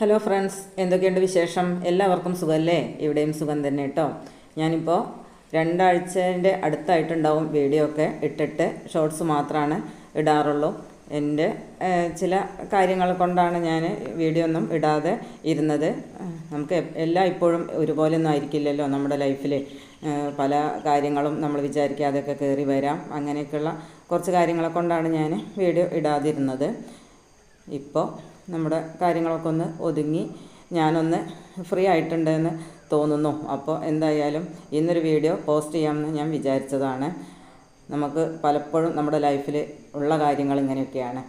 Hello friends എന്തൊക്കെയുണ്ട് വിശേഷം? എല്ലാവർക്കും സുഖമല്ലേ ഇവിടെയും സുഖം തന്നെ കേട്ടോ ഞാനിപ്പോൾ രണ്ടാഴ്ചന്റെ അടുത്തായിട്ടുണ്ടാവും വീഡിയോ ഒക്കെ ഇട്ടിട്ട്. ഷോർട്സ് മാത്രമാണ് ഇടാറുള്ളൂ. എന്റെ ചില കാര്യങ്ങൾ കൊണ്ടാണ് ഞാൻ വീഡിയോ ഒന്നും ഇടാതെ ഇരുന്നത്. നമുക്ക് എല്ലാം ഇപ്പോഴും ഒരുപോലെ ഒന്നും ആയിരിക്കില്ലല്ലോ നമ്മുടെ ലൈഫിൽ പല കാര്യങ്ങളും നമ്മൾ വിചാരിക്കാതെയൊക്കെ കയറി വരാം. അങ്ങനെയൊക്കെയുള്ള കുറച്ച് കാര്യങ്ങളെ കൊണ്ടാണ് ഞാൻ വീഡിയോ ഇടാതിരുന്നത്. ഇപ്പോൾ നമ്മുടെ കാര്യങ്ങളൊക്കെ ഒന്ന് ഒതുങ്ങി ഞാനൊന്ന് ഫ്രീ ആയിട്ടുണ്ടെന്ന് തോന്നുന്നു. അപ്പോൾ എന്തായാലും ഇന്നൊരു വീഡിയോ പോസ്റ്റ് ചെയ്യാമെന്ന് ഞാൻ വിചാരിച്ചതാണ്. നമുക്ക് പലപ്പോഴും നമ്മുടെ ലൈഫിൽ ഉള്ള കാര്യങ്ങൾ ഇങ്ങനെയൊക്കെയാണ്.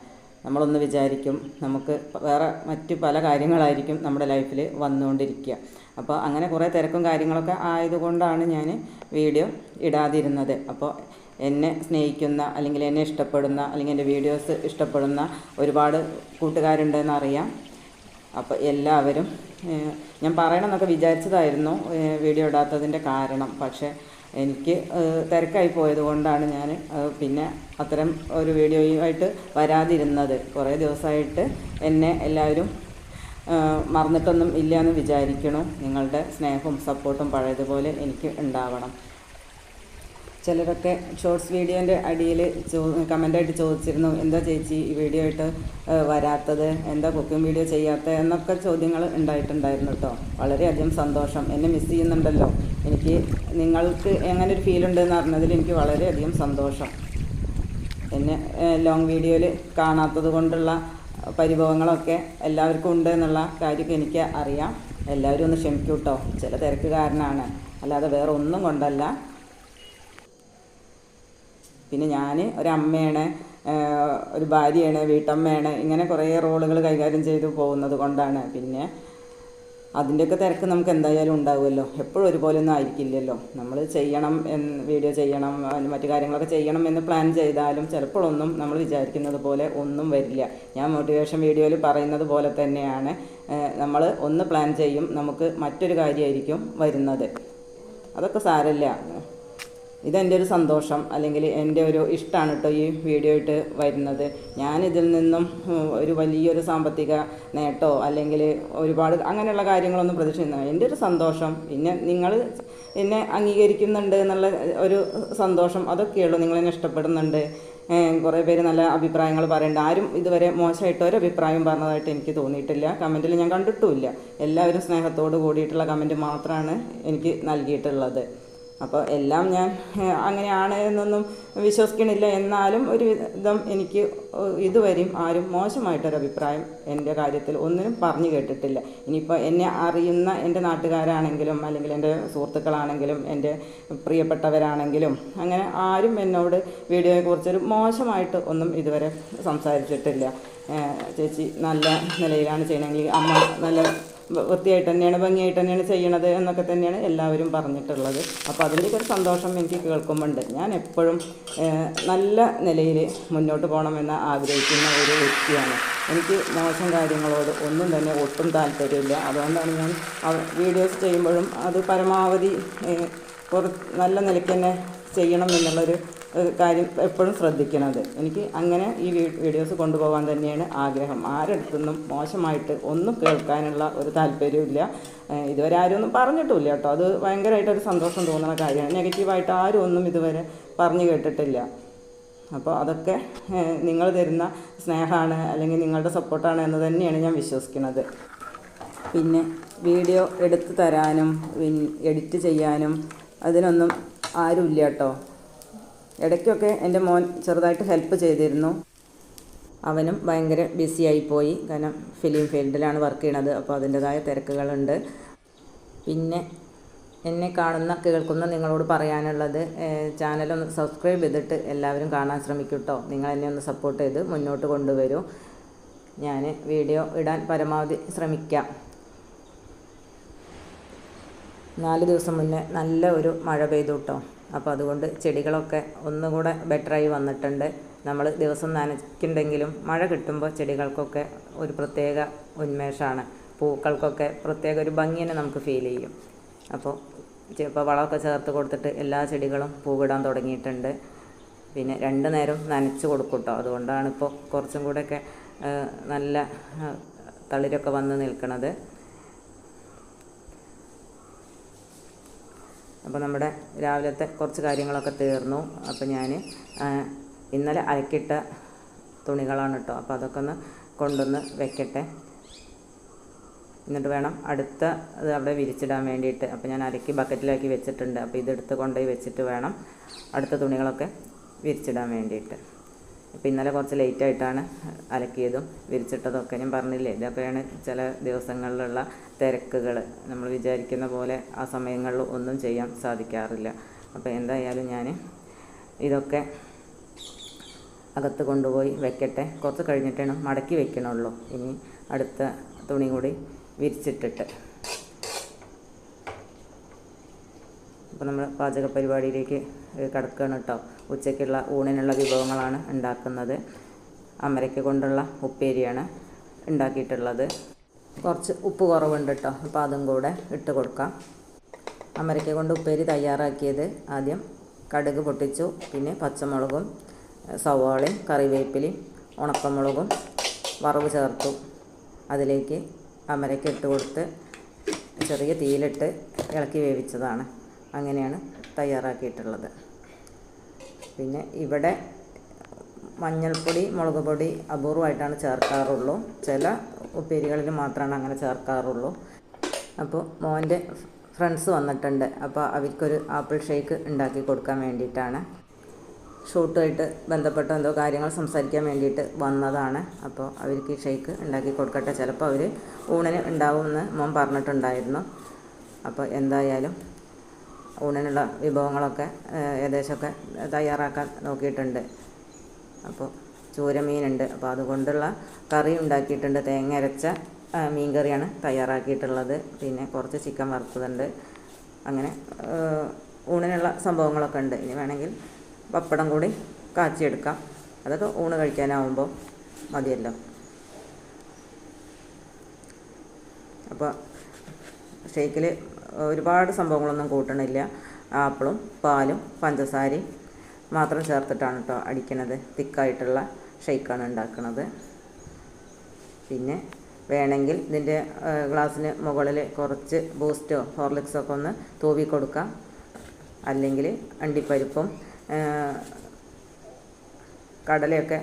നമ്മളൊന്ന് വിചാരിക്കും നമുക്ക് വേറെ മറ്റ് പല കാര്യങ്ങളായിരിക്കും നമ്മുടെ ലൈഫിൽ വന്നുകൊണ്ടിരിക്കുക. അപ്പോൾ അങ്ങനെ കുറേ തിരക്കും കാര്യങ്ങളൊക്കെ ആയതുകൊണ്ടാണ് ഞാൻ വീഡിയോ ഇടാതിരുന്നത്. അപ്പോൾ എന്നെ സ്നേഹിക്കുന്ന അല്ലെങ്കിൽ എന്നെ ഇഷ്ടപ്പെടുന്ന അല്ലെങ്കിൽ എന്റെ വീഡിയോസ് ഇഷ്ടപ്പെടുന്ന ഒരുപാട് കൂട്ടുകാരുണ്ടെന്ന് അറിയാം. അപ്പോൾ എല്ലാവരും ഞാൻ പറയണമെന്നൊക്കെ വിചാരിച്ചതായിരുന്നു വീഡിയോ ഇടാത്തതിന്റെ കാരണം. പക്ഷേ എനിക്ക് തിരക്കായി പോയത് കൊണ്ടാണ് ഞാൻ പിന്നെ അത്തരം ഒരു വീഡിയോയുമായിട്ട് വരാതിരുന്നത്. കുറേ ദിവസമായിട്ട് എന്നെ എല്ലാവരും മറന്നിട്ടൊന്നും ഇല്ല എന്ന് വിചാരിക്കണു. നിങ്ങളുടെ സ്നേഹവും സപ്പോർട്ടും പഴയതുപോലെ എനിക്ക് ഉണ്ടാവണം. ചിലരൊക്കെ ഷോർട്സ് വീഡിയോന്റെ അടിയിൽ ചോ കമന്റായിട്ട് ചോദിച്ചിരുന്നു എന്താ ചേച്ചി ഈ വീഡിയോ ആയിട്ട് വരാത്തത്? എന്താ കുക്കിംഗ് വീഡിയോ ചെയ്യാത്തത്? എന്നൊക്കെ ചോദ്യങ്ങൾ ഉണ്ടായിട്ടുണ്ടായിരുന്നു കേട്ടോ. വളരെയധികം സന്തോഷം. എന്നെ മിസ് ചെയ്യുന്നുണ്ടല്ലോ. എനിക്ക് നിങ്ങൾക്ക് എങ്ങനെ ഒരു ഫീൽ ഉണ്ടെന്ന് അറിഞ്ഞതിൽ എനിക്ക് വളരെയധികം സന്തോഷം. എന്നെ ലോങ് വീഡിയോയിൽ കാണാത്തത് കൊണ്ടുള്ള പരിഭവങ്ങളൊക്കെ എല്ലാവർക്കും ഉണ്ട് എന്നുള്ള കാര്യമൊക്കെ എനിക്ക് അറിയാം. എല്ലാവരും ഒന്ന് ക്ഷമിക്കൂട്ടോ ചില തിരക്ക് കാരണമാണ് അല്ലാതെ വേറെ ഒന്നും കൊണ്ടല്ല. പിന്നെ ഞാൻ ഒരമ്മയാണ് ഒരു ഭാര്യയാണ് വീട്ടമ്മയാണ് ഇങ്ങനെ കുറേ റോളുകൾ കൈകാര്യം ചെയ്തു പോകുന്നത് കൊണ്ടാണ്. പിന്നെ അതിന്റെയൊക്കെ തിരക്ക് നമുക്ക് എന്തായാലും ഉണ്ടാവുമല്ലോ. എപ്പോഴും ഒരുപോലെ ഒന്നും ആയിരിക്കില്ലല്ലോ. നമ്മൾ ചെയ്യണം എന്ന് വീഡിയോ ചെയ്യണം മറ്റു കാര്യങ്ങളൊക്കെ ചെയ്യണം എന്ന് പ്ലാൻ ചെയ്താലും ചിലപ്പോഴൊന്നും നമ്മൾ വിചാരിക്കുന്നത് പോലെ ഒന്നും വരില്ല. ഞാൻ മോട്ടിവേഷൻ വീഡിയോയിൽ പറയുന്നത് പോലെ തന്നെയാണ്. നമ്മൾ ഒന്ന് പ്ലാൻ ചെയ്യും നമുക്ക് മറ്റൊരു കാര്യമായിരിക്കും വരുന്നത്. അതൊക്കെ സാരമില്ല. ഇതെന്റെ ഒരു സന്തോഷം അല്ലെങ്കിൽ എന്റെ ഒരു ഇഷ്ടമാണ് കേട്ടോ ഈ വീഡിയോ ഇട്ട് വരുന്നത്. ഞാനിതിൽ നിന്നും ഒരു വലിയൊരു സാമ്പത്തിക നേട്ടോ അല്ലെങ്കിൽ ഒരുപാട് അങ്ങനെയുള്ള കാര്യങ്ങളൊന്നും പ്രതീക്ഷിക്കുന്നു എന്റെ ഒരു സന്തോഷം പിന്നെ നിങ്ങൾ എന്നെ അംഗീകരിക്കുന്നുണ്ട് എന്നുള്ള ഒരു സന്തോഷം അതൊക്കെയുള്ളൂ നിങ്ങൾ എന്നെ ഇഷ്ടപ്പെടുന്നുണ്ട് കുറേ പേര് നല്ല അഭിപ്രായങ്ങൾ പറയുന്നുണ്ട് ആരും ഇതുവരെ മോശമായിട്ട് ഒരു അഭിപ്രായം പറഞ്ഞതായിട്ട് എനിക്ക് തോന്നിയിട്ടില്ല. കമന്റിൽ ഞാൻ കണ്ടിട്ടുമില്ല. എല്ലാവരും സ്നേഹത്തോട് കൂടിയിട്ടുള്ള കമന്റ് മാത്രമാണ് എനിക്ക് നൽകിയിട്ടുള്ളത്. അപ്പോൾ എല്ലാം ഞാൻ അങ്ങനെയാണ് എന്നൊന്നും വിശ്വസിക്കണില്ല. എന്നാലും ഒരു വിധം എനിക്ക് ഇതുവരെയും ആരും മോശമായിട്ടൊരു അഭിപ്രായം എന്റെ കാര്യത്തിൽ ഒന്നിനും പറഞ്ഞു കേട്ടിട്ടില്ല. ഇനിയിപ്പോൾ എന്നെ അറിയുന്ന എന്റെ നാട്ടുകാരാണെങ്കിലും അല്ലെങ്കിൽ എന്റെ സുഹൃത്തുക്കളാണെങ്കിലും എന്റെ പ്രിയപ്പെട്ടവരാണെങ്കിലും അങ്ങനെ ആരും എന്നോട് വീഡിയോയെക്കുറിച്ചൊരു മോശമായിട്ട് ഒന്നും ഇതുവരെ സംസാരിച്ചിട്ടില്ല. ചേച്ചി നല്ല നിലയിലാണ് ചെയ്യണമെങ്കിൽ അമ്മ നല്ല വൃത്തിയായിട്ട് തന്നെയാണ് ഭംഗിയായിട്ട് തന്നെയാണ് ചെയ്യണത് എന്നൊക്കെ തന്നെയാണ് എല്ലാവരും പറഞ്ഞിട്ടുള്ളത്. അപ്പോൾ അതിന്റെയൊക്കെ ഒരു സന്തോഷം എനിക്ക് കേൾക്കുമ്പോണ്ട്. ഞാൻ എപ്പോഴും നല്ല നിലയിൽ മുന്നോട്ട് പോകണമെന്ന് ആഗ്രഹിക്കുന്ന ഒരു വ്യക്തിയാണ്. എനിക്ക് മോശം കാര്യങ്ങളോട് ഒന്നും തന്നെ ഒട്ടും താല്പര്യമില്ല. അതുകൊണ്ടാണ് ഞാൻ വീഡിയോസ് ചെയ്യുമ്പോഴും അത് പരമാവധി നല്ല നിലയ്ക്ക് തന്നെ ചെയ്യണം എന്നുള്ളൊരു കാര്യം എപ്പോഴും ശ്രദ്ധിക്കണത്. എനിക്ക് അങ്ങനെ ഈ വീഡിയോസ് കൊണ്ടുപോകാൻ തന്നെയാണ് ആഗ്രഹം. ആരടുത്തുനിന്നും മോശമായിട്ട് ഒന്നും കേൾക്കാനുള്ള ഒരു താല്പര്യമില്ല. ഇതുവരെ ആരും ഒന്നും പറഞ്ഞിട്ടില്ല കേട്ടോ. അത് ഭയങ്കരമായിട്ടൊരു സന്തോഷം തോന്നുന്ന കാര്യമാണ്. നെഗറ്റീവായിട്ട് ആരും ഒന്നും ഇതുവരെ പറഞ്ഞു കേട്ടിട്ടില്ല. അപ്പോൾ അതൊക്കെ നിങ്ങൾ തരുന്ന സ്നേഹമാണ് അല്ലെങ്കിൽ നിങ്ങളുടെ സപ്പോർട്ടാണ് എന്ന് തന്നെയാണ് ഞാൻ വിശ്വസിക്കുന്നത്. പിന്നെ വീഡിയോ എടുത്തു തരാനും എഡിറ്റ് ചെയ്യാനും അതിനൊന്നും ആരുമില്ല കേട്ടോ. ഇടയ്ക്കൊക്കെ എന്റെ മോൻ ചെറുതായിട്ട് ഹെൽപ്പ് ചെയ്തിരുന്നു. അവനും ഭയങ്കര ബിസി ആയിപ്പോയി. കാരണം ഫിലിം ഫീൽഡിലാണ് വർക്ക് ചെയ്യണത്. അപ്പോൾ അതിന്റെതായ തിരക്കുകളുണ്ട്. പിന്നെ എന്നെ കാണുന്ന കേൾക്കുന്ന നിങ്ങളോട് പറയാനുള്ളത് ചാനലൊന്ന് സബ്സ്ക്രൈബ് ചെയ്തിട്ട് എല്ലാവരും കാണാൻ ശ്രമിക്കൂട്ടോ കേട്ടോ നിങ്ങൾ എന്നെ ഒന്ന് സപ്പോർട്ട് ചെയ്ത് മുന്നോട്ട് കൊണ്ടുവരൂ. ഞാൻ വീഡിയോ ഇടാൻ പരമാവധി ശ്രമിക്കാം. നാല് ദിവസം മുന്നേ നല്ല ഒരു മഴ പെയ്തു കേട്ടോ. അപ്പോൾ അതുകൊണ്ട് ചെടികളൊക്കെ ഒന്നുകൂടെ ബെറ്ററായി വന്നിട്ടുണ്ട്. നമ്മൾ ദിവസം നനയ്ക്കുന്നുണ്ടെങ്കിലും മഴ കിട്ടുമ്പോൾ ചെടികൾക്കൊക്കെ ഒരു പ്രത്യേക ഉന്മേഷമാണ്. പൂക്കൾക്കൊക്കെ പ്രത്യേക ഒരു ഭംഗി തന്നെ നമുക്ക് ഫീൽ ചെയ്യും. അപ്പോൾ ഇപ്പോൾ വളമൊക്കെ ചേർത്ത് കൊടുത്തിട്ട് എല്ലാ ചെടികളും പൂവിടാൻ തുടങ്ങിയിട്ടുണ്ട്. പിന്നെ രണ്ട് നേരം നനച്ച് കൊടുക്കും കേട്ടോ. അതുകൊണ്ടാണ് ഇപ്പോൾ കുറച്ചും കൂടെയൊക്കെ നല്ല തളിരൊക്കെ വന്ന് നിൽക്കുന്നത് അപ്പോൾ നമ്മുടെ രാവിലത്തെ കുറച്ച് കാര്യങ്ങളൊക്കെ തീർന്നു. അപ്പോൾ ഞാൻ ഇന്നലെ അലക്കിട്ട തുണികളാണ് കേട്ടോ അപ്പോൾ അതൊക്കെ ഒന്ന് കൊണ്ടൊന്ന് വെക്കട്ടെ. എന്നിട്ട് വേണം അടുത്ത അത് അവിടെ വിരിച്ചിടാൻ വേണ്ടിയിട്ട്. അപ്പോൾ ഞാൻ അലക്കി ബക്കറ്റിലാക്കി വെച്ചിട്ടുണ്ട്. അപ്പോൾ ഇതെടുത്ത് കൊണ്ടുപോയി വെച്ചിട്ട് വേണം അടുത്ത തുണികളൊക്കെ വിരിച്ചിടാൻ വേണ്ടിയിട്ട്. ഇപ്പോൾ ഇന്നലെ കുറച്ച് ലേറ്റായിട്ടാണ് അലക്കിയതും വിരിച്ചിട്ടതൊക്കെ ഞാൻ പറഞ്ഞില്ലേ? ഇതൊക്കെയാണ് ചില ദിവസങ്ങളിലുള്ള തിരക്കുകൾ നമ്മൾ വിചാരിക്കുന്ന പോലെ ആ സമയങ്ങളിൽ ഒന്നും ചെയ്യാൻ സാധിക്കാറില്ല. അപ്പോൾ എന്തായാലും ഞാൻ ഇതൊക്കെ അകത്ത് കൊണ്ടുപോയി വെക്കട്ടെ. കുറച്ച് കഴിഞ്ഞിട്ടാണ് മടക്കി വെക്കണുള്ളൂ. ഇനി അടുത്ത തുണി കൂടി വിരിച്ചിട്ടിട്ട്. അപ്പോൾ നമ്മൾ പാചക പരിപാടിയിലേക്ക് കിടക്കുകയാണ് കേട്ടോ ഉച്ചയ്ക്കുള്ള ഊണിനുള്ള വിഭവങ്ങളാണ് ഉണ്ടാക്കുന്നത്. അമരയ്ക്ക കൊണ്ടുള്ള ഉപ്പേരിയാണ് ഉണ്ടാക്കിയിട്ടുള്ളത്. കുറച്ച് ഉപ്പ് കുറവുണ്ട് കേട്ടോ അപ്പോൾ അതും കൂടെ ഇട്ട് കൊടുക്കാം. അമരയ്ക്ക കൊണ്ട് ഉപ്പേരി തയ്യാറാക്കിയത് ആദ്യം കടുക് പൊട്ടിച്ചു പിന്നെ പച്ചമുളകും സവാളയും കറിവേപ്പിലയും ഉണക്കമുളകും വറവ് ചേർത്തു. അതിലേക്ക് അമരയ്ക്ക ഇട്ട് കൊടുത്ത് ചെറിയ തീയിലിട്ട് ഇളക്കി വേവിച്ചതാണ്. അങ്ങനെയാണ് തയ്യാറാക്കിയിട്ടുള്ളത്. പിന്നെ ഇവിടെ മഞ്ഞൾപ്പൊടി മുളക് പൊടി അപൂർവമായിട്ടാണ് ചേർക്കാറുള്ളൂ. ചില ഉപ്പേരികളിൽ മാത്രമാണ് അങ്ങനെ ചേർക്കാറുള്ളൂ. അപ്പോൾ മോന്റെ ഫ്രണ്ട്സ് വന്നിട്ടുണ്ട്. അപ്പോൾ അവർക്കൊരു ആപ്പിൾ ഷേക്ക് ഉണ്ടാക്കി കൊടുക്കാൻ വേണ്ടിയിട്ടാണ്. ഷൂട്ടുമായിട്ട് ബന്ധപ്പെട്ട എന്തോ കാര്യങ്ങൾ സംസാരിക്കാൻ വേണ്ടിയിട്ട് വന്നതാണ്. അപ്പോൾ അവർക്ക് ഈ ഷേക്ക് ഉണ്ടാക്കി കൊടുക്കട്ടെ. ചിലപ്പോൾ അവർ ഊണിന് ഉണ്ടാവുമെന്ന് മോൻ പറഞ്ഞിട്ടുണ്ടായിരുന്നു. അപ്പോൾ എന്തായാലും ഊണിനുള്ള വിഭവങ്ങളൊക്കെ ഏകദേശമൊക്കെ തയ്യാറാക്കാൻ നോക്കിയിട്ടുണ്ട്. അപ്പോൾ ചൂരമീനുണ്ട്. അപ്പോൾ അതുകൊണ്ടുള്ള കറി ഉണ്ടാക്കിയിട്ടുണ്ട്. തേങ്ങ അരച്ച മീൻ കറിയാണ് തയ്യാറാക്കിയിട്ടുള്ളത്. പിന്നെ കുറച്ച് ചിക്കൻ വറുത്തതുണ്ട്. അങ്ങനെ ഊണിനുള്ള സംഭവങ്ങളൊക്കെ ഉണ്ട്. ഇനി വേണമെങ്കിൽ പപ്പടം കൂടി കാച്ചിയെടുക്കാം. അതൊക്കെ ഊണ് കഴിക്കാനാവുമ്പോൾ മതിയല്ലോ. അപ്പോൾ ഷേക്കിൽ ഒരുപാട് സംഭവങ്ങളൊന്നും കൂട്ടണില്ല. ആപ്പിളും പാലും പഞ്ചസാരയും മാത്രം ചേർത്തിട്ടാണ് കേട്ടോ അടിക്കണത്. തിക്കായിട്ടുള്ള ഷെയ്ക്കാണ് ഉണ്ടാക്കുന്നത് പിന്നെ വേണമെങ്കിൽ ഇതിന്റെ ഗ്ലാസ്സിന് മുകളിൽ കുറച്ച് ബൂസ്റ്റോ ഹോർലിക്സോ ഒക്കെ ഒന്ന് തൂവി കൊടുക്കാം. അല്ലെങ്കിൽ അണ്ടിപ്പരിപ്പും കടലയൊക്കെ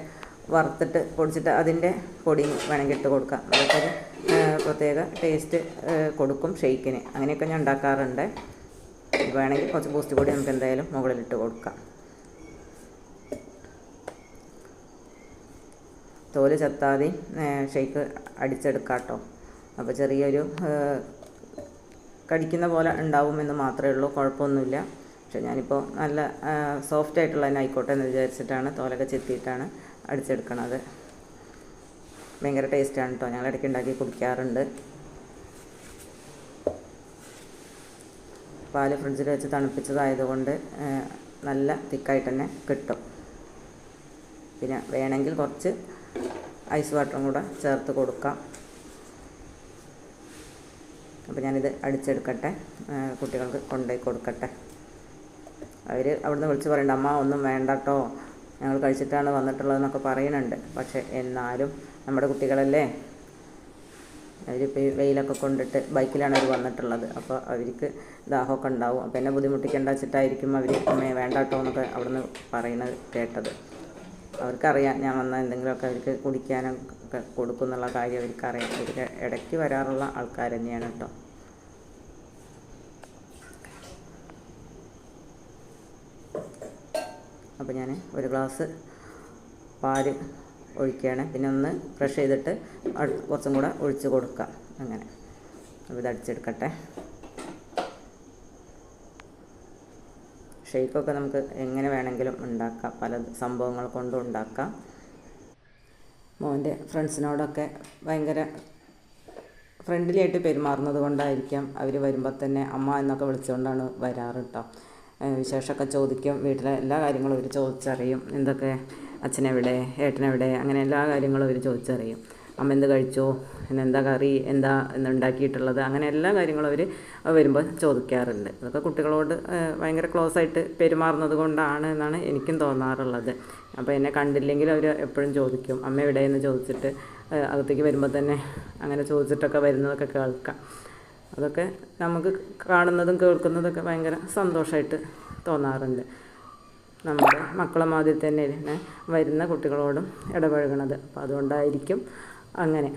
വറുത്തിട്ട് പൊടിച്ചിട്ട് അതിന്റെ പൊടി വേണമെങ്കിൽ ഇട്ട് കൊടുക്കാം. അതൊക്കെ പ്രത്യേക ടേസ്റ്റ് കൊടുക്കും ഷെയ്ക്കിന് അങ്ങനെയൊക്കെ ഞാൻ ഉണ്ടാക്കാറുണ്ട്. വേണമെങ്കിൽ കുറച്ച് ബൂസ്റ്റ് പൊടി നമുക്ക് എന്തായാലും മുകളിലിട്ട് കൊടുക്കാം. തോൽ ചെത്താതെ ഷെയ്ക്ക് അടിച്ചെടുക്കാം കേട്ടോ അപ്പോൾ ചെറിയൊരു കടിക്കുന്ന പോലെ ഉണ്ടാവുമെന്ന് മാത്രമേ ഉള്ളൂ. കുഴപ്പമൊന്നുമില്ല. പക്ഷെ ഞാനിപ്പോൾ നല്ല സോഫ്റ്റ് ആയിട്ടുള്ള തന്നെ ആയിക്കോട്ടെ എന്ന് വിചാരിച്ചിട്ടാണ് തോലൊക്കെ ചെത്തിയിട്ടാണ് അടിച്ചെടുക്കണത്. ഭയങ്കര ടേസ്റ്റാണ് കേട്ടോ ഞങ്ങൾ ഇടയ്ക്ക് ഉണ്ടാക്കി കുടിക്കാറുണ്ട്. പാൽ ഫ്രിഡ്ജിൽ വെച്ച് തണുപ്പിച്ചതായതുകൊണ്ട് നല്ല തിക്കായിട്ട് തന്നെ കിട്ടും. പിന്നെ വേണമെങ്കിൽ കുറച്ച് ഐസ് വാട്ടറും കൂടെ ചേർത്ത് കൊടുക്കാം. അപ്പോൾ ഞാനിത് അടിച്ചെടുക്കട്ടെ. കുട്ടികൾക്ക് കൊണ്ടുപോയി കൊടുക്കട്ടെ. അവർ അവിടുന്ന് വിളിച്ച് പറയണ്ട അമ്മ ഒന്നും വേണ്ട കേട്ടോ ഞങ്ങൾ കഴിച്ചിട്ടാണ് വന്നിട്ടുള്ളതെന്നൊക്കെ പറയുന്നുണ്ട്. പക്ഷേ എന്നാലും നമ്മുടെ കുട്ടികളല്ലേ? അവരിപ്പോൾ വെയിലൊക്കെ കൊണ്ടിട്ട് ബൈക്കിലാണ് അവർ വന്നിട്ടുള്ളത്. അപ്പോൾ അവർക്ക് ദാഹമൊക്കെ ഉണ്ടാവും. അപ്പോൾ എന്നെ ബുദ്ധിമുട്ടിക്കേണ്ട വെച്ചിട്ടായിരിക്കും അവർ അമ്മയെ വേണ്ട കേട്ടോ എന്നൊക്കെ അവിടെ നിന്ന് പറയുന്നത് കേട്ടത്. അവർക്കറിയാം ഞാൻ വന്ന എന്തെങ്കിലുമൊക്കെ അവർക്ക് കുടിക്കാനൊക്കെ കൊടുക്കും എന്നുള്ള കാര്യം അവർക്കറിയാം. അവർക്ക് ഇടയ്ക്ക് വരാറുള്ള ആൾക്കാർ തന്നെയാണ് കേട്ടോ. അപ്പോൾ ഞാൻ ഒരു ഗ്ലാസ് പാൽ ഒഴിക്കുകയാണ്. പിന്നെ ഒന്ന് ഫ്രഷ് ചെയ്തിട്ട് കുറച്ചും കൂടെ ഒഴിച്ച് കൊടുക്കാം. അങ്ങനെ. അപ്പോൾ ഇത് അടിച്ചെടുക്കട്ടെ. ഷെയ്ക്കൊക്കെ നമുക്ക് എങ്ങനെ വേണമെങ്കിലും ഉണ്ടാക്കാം. പല സംഭവങ്ങൾ കൊണ്ടും ഉണ്ടാക്കാം. മോന്റെ ഫ്രണ്ട്സിനോടൊക്കെ ഭയങ്കര ഫ്രണ്ട്ലി ആയിട്ട് പെരുമാറുന്നത് കൊണ്ടായിരിക്കാം അവർ വരുമ്പോൾ തന്നെ അമ്മ എന്നൊക്കെ വിളിച്ചുകൊണ്ടാണ് വരാറ് കേട്ടോ വിശേഷമൊക്കെ ചോദിക്കും. വീട്ടിലെ എല്ലാ കാര്യങ്ങളും അവർ ചോദിച്ചറിയും. എന്തൊക്കെ അച്ഛനെവിടെ ഏട്ടനെവിടെ അങ്ങനെ എല്ലാ കാര്യങ്ങളും അവർ ചോദിച്ചറിയും. അമ്മ എന്ത് കഴിച്ചു? എന്താ കറി? എന്താ ഉണ്ടാക്കിയിട്ടുള്ളത്? അങ്ങനെ എല്ലാ കാര്യങ്ങളും അവർ വരുമ്പോൾ ചോദിക്കാറുണ്ട്. അതൊക്കെ കുട്ടികളോട് ഭയങ്കര ക്ലോസ് ആയിട്ട് പെരുമാറുന്നത് കൊണ്ടാണ് എന്നാണ് എനിക്കും തോന്നാറുള്ളത്. അപ്പോൾ എന്നെ കണ്ടില്ലെങ്കിൽ അവർ എപ്പോഴും ചോദിക്കും. അമ്മ എവിടെയെന്ന് ചോദിച്ചിട്ട് അകത്തേക്ക് വരുമ്പോൾ തന്നെ അങ്ങനെ ചോദിച്ചിട്ടൊക്കെ വരുന്നതൊക്കെ കേൾക്കാം. അതൊക്കെ നമുക്ക് കാണുന്നതും കേൾക്കുന്നതൊക്കെ ഭയങ്കര സന്തോഷമായിട്ട് തോന്നാറുണ്ട്. നമ്മുടെ മക്കളെ മാതിരി തന്നെ തന്നെ വരുന്ന കുട്ടികളോടും ഇടപഴകണത്. അപ്പം അതുകൊണ്ടായിരിക്കും അങ്ങനെ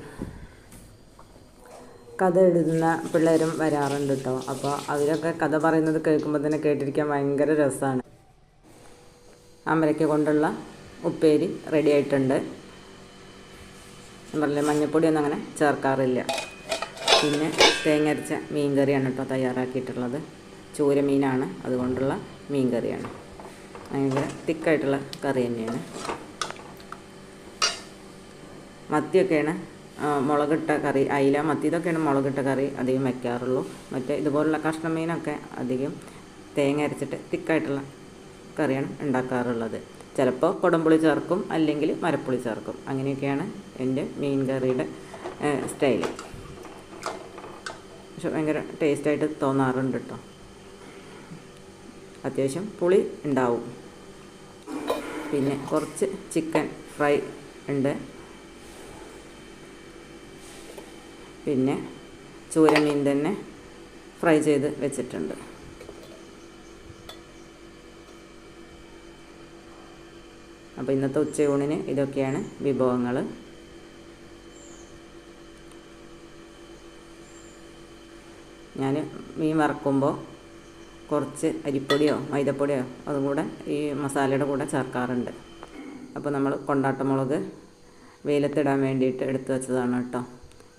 കഥ എഴുതുന്ന പിള്ളേരും വരാറുണ്ട് കേട്ടോ അപ്പോൾ അവരൊക്കെ കഥ പറയുന്നത് കേൾക്കുമ്പോൾ തന്നെ കേട്ടിരിക്കാൻ ഭയങ്കര രസമാണ് അമരയ്ക്ക് കൊണ്ടുള്ള ഉപ്പേരി റെഡി ആയിട്ടുണ്ട്. പറഞ്ഞില്ലേ മഞ്ഞപ്പൊടിയൊന്നും അങ്ങനെ ചേർക്കാറില്ല. പിന്നെ തേങ്ങ അരച്ച മീൻ കറിയാണ് കേട്ടോ തയ്യാറാക്കിയിട്ടുള്ളത്. ചൂര മീനാണ്. അതുകൊണ്ടുള്ള മീൻ കറിയാണ് ഭയങ്കര തിക്കായിട്ടുള്ള കറി തന്നെയാണ്. മത്തിയൊക്കെയാണ് മുളകിട്ട കറി അയില മത്തി ഇതൊക്കെയാണ് മുളകിട്ട കറി അധികം വയ്ക്കാറുള്ളൂ മറ്റേ ഇതുപോലുള്ള കഷ്ണ മീനൊക്കെ അധികം തേങ്ങ അരച്ചിട്ട് തിക്കായിട്ടുള്ള കറിയാണ് ഉണ്ടാക്കാറുള്ളത്. ചിലപ്പോൾ കുടംപുളി ചേർക്കും അല്ലെങ്കിൽ മരപ്പുളി ചേർക്കും. അങ്ങനെയൊക്കെയാണ് എന്റെ മീൻ കറിയുടെ സ്റ്റൈൽ. പക്ഷെ ഭയങ്കര ടേസ്റ്റായിട്ട് തോന്നാറുണ്ട് കേട്ടോ അത്യാവശ്യം പുളി ഉണ്ടാവും. പിന്നെ കുറച്ച് ചിക്കൻ ഫ്രൈ ഉണ്ട്. പിന്നെ ചൂരമീൻ തന്നെ ഫ്രൈ ചെയ്ത് വെച്ചിട്ടുണ്ട്. അപ്പോൾ ഇന്നത്തെ ഉച്ചയൂണിന് ഇതൊക്കെയാണ് വിഭവങ്ങൾ ഞാൻ മീൻ വറക്കുമ്പോൾ കുറച്ച് അരിപ്പൊടിയോ മൈദപ്പൊടിയോ അതും കൂടെ ഈ മസാലയുടെ കൂടെ ചേർക്കാറുണ്ട്. അപ്പോൾ നമ്മൾ കൊണ്ടാട്ടമുളക് വെയിലത്തിടാൻ വേണ്ടിയിട്ട് എടുത്തു വെച്ചതാണ് കേട്ടോ.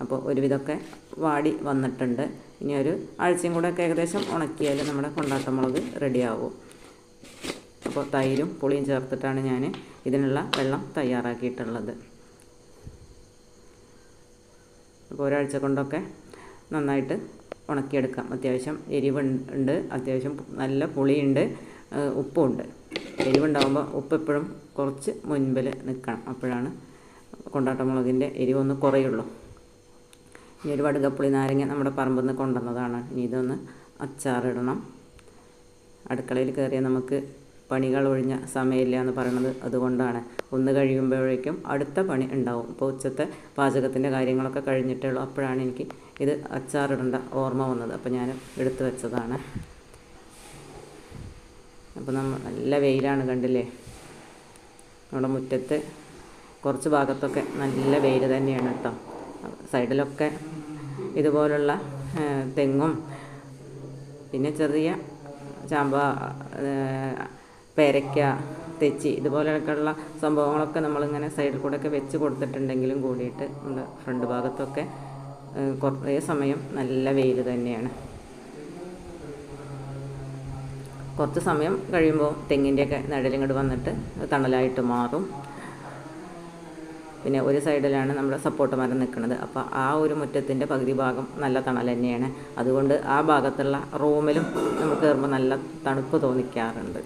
അപ്പോൾ ഒരുവിധമൊക്കെ വാടി വന്നിട്ടുണ്ട്. ഇനി ഒരു ആഴ്ചയും കൂടെ ഒക്കെ ഏകദേശം ഉണക്കിയാൽ നമ്മുടെ കൊണ്ടാട്ടമുളക് റെഡിയാവും. അപ്പോൾ തൈരും പുളിയും ചേർത്തിട്ടാണ് ഞാൻ ഇതിനുള്ള വെള്ളം തയ്യാറാക്കിയിട്ടുള്ളത്. അപ്പോൾ ഒരാഴ്ച കൊണ്ടൊക്കെ നന്നായിട്ട് ഉണക്കിയെടുക്കാം. അത്യാവശ്യം എരിവ് ഉണ്ട്. അത്യാവശ്യം നല്ല പുളിയുണ്ട് ഉപ്പുണ്ട്. എരിവുണ്ടാകുമ്പോൾ ഉപ്പ് എപ്പോഴും കുറച്ച് മുൻപിൽ നിൽക്കണം അപ്പോഴാണ് കൊണ്ടാട്ടമുളകിന്റെ എരിവൊന്ന് കുറയുള്ളൂ. ഇനി ഒരു വടുകപ്പുളി നാരങ്ങ നമ്മുടെ പറമ്പിൽ നിന്ന് കൊണ്ടുവന്നതാണ്. ഇനി ഇതൊന്ന് അച്ചാറിടണം. അടുക്കളയിൽ കയറിയാൽ നമുക്ക് പണികൾ ഒഴിഞ്ഞ സമയമില്ല എന്ന് പറയുന്നത് അതുകൊണ്ടാണ്. ഒന്ന് കഴിയുമ്പോഴേക്കും അടുത്ത പണി ഉണ്ടാവും. ഇപ്പോൾ ഉച്ചത്തെ പാചകത്തിന്റെ കാര്യങ്ങളൊക്കെ കഴിഞ്ഞിട്ടേ ഉള്ളൂ. അപ്പോഴാണ് എനിക്ക് ഇത് അച്ചാറിടേണ്ട ഓർമ്മ വന്നത്. അപ്പോൾ ഞാൻ എടുത്തു വെച്ചതാണ്. അപ്പോൾ നമ്മൾ നല്ല വെയിലാണ് കണ്ടില്ലേ? നമ്മുടെ മുറ്റത്ത് കുറച്ച് ഭാഗത്തൊക്കെ നല്ല വെയിൽ തന്നെയാണ് കേട്ടോ സൈഡിലൊക്കെ ഇതുപോലുള്ള തെങ്ങും പിന്നെ ചെറിയ ചാമ്പ പേരയ്ക്ക തെച്ചി ഇതുപോലെയൊക്കെയുള്ള സംഭവങ്ങളൊക്കെ നമ്മളിങ്ങനെ സൈഡിൽ കൂടെയൊക്കെ വെച്ച് കൊടുത്തിട്ടുണ്ടെങ്കിലും കൂടിയിട്ട് ഫ്രണ്ട് ഭാഗത്തൊക്കെ കുറേ സമയം നല്ല വെയിൽ തന്നെയാണ്. കുറച്ച് സമയം കഴിയുമ്പോൾ തെങ്ങിന്റെയൊക്കെ നിഴലിങ്ങോട്ട് വന്നിട്ട് തണലായിട്ട് മാറും. പിന്നെ ഒരു സൈഡിലാണ് നമ്മുടെ സപ്പോർട്ട് മരം നിൽക്കുന്നത് അപ്പോൾ ആ ഒരു മുറ്റത്തിന്റെ പകുതി ഭാഗം നല്ല തണൽ തന്നെയാണ്. അതുകൊണ്ട് ആ ഭാഗത്തുള്ള റൂമിലും നമുക്ക് കയറുമ്പോൾ നല്ല തണുപ്പ് തോന്നിക്കാറുണ്ട്.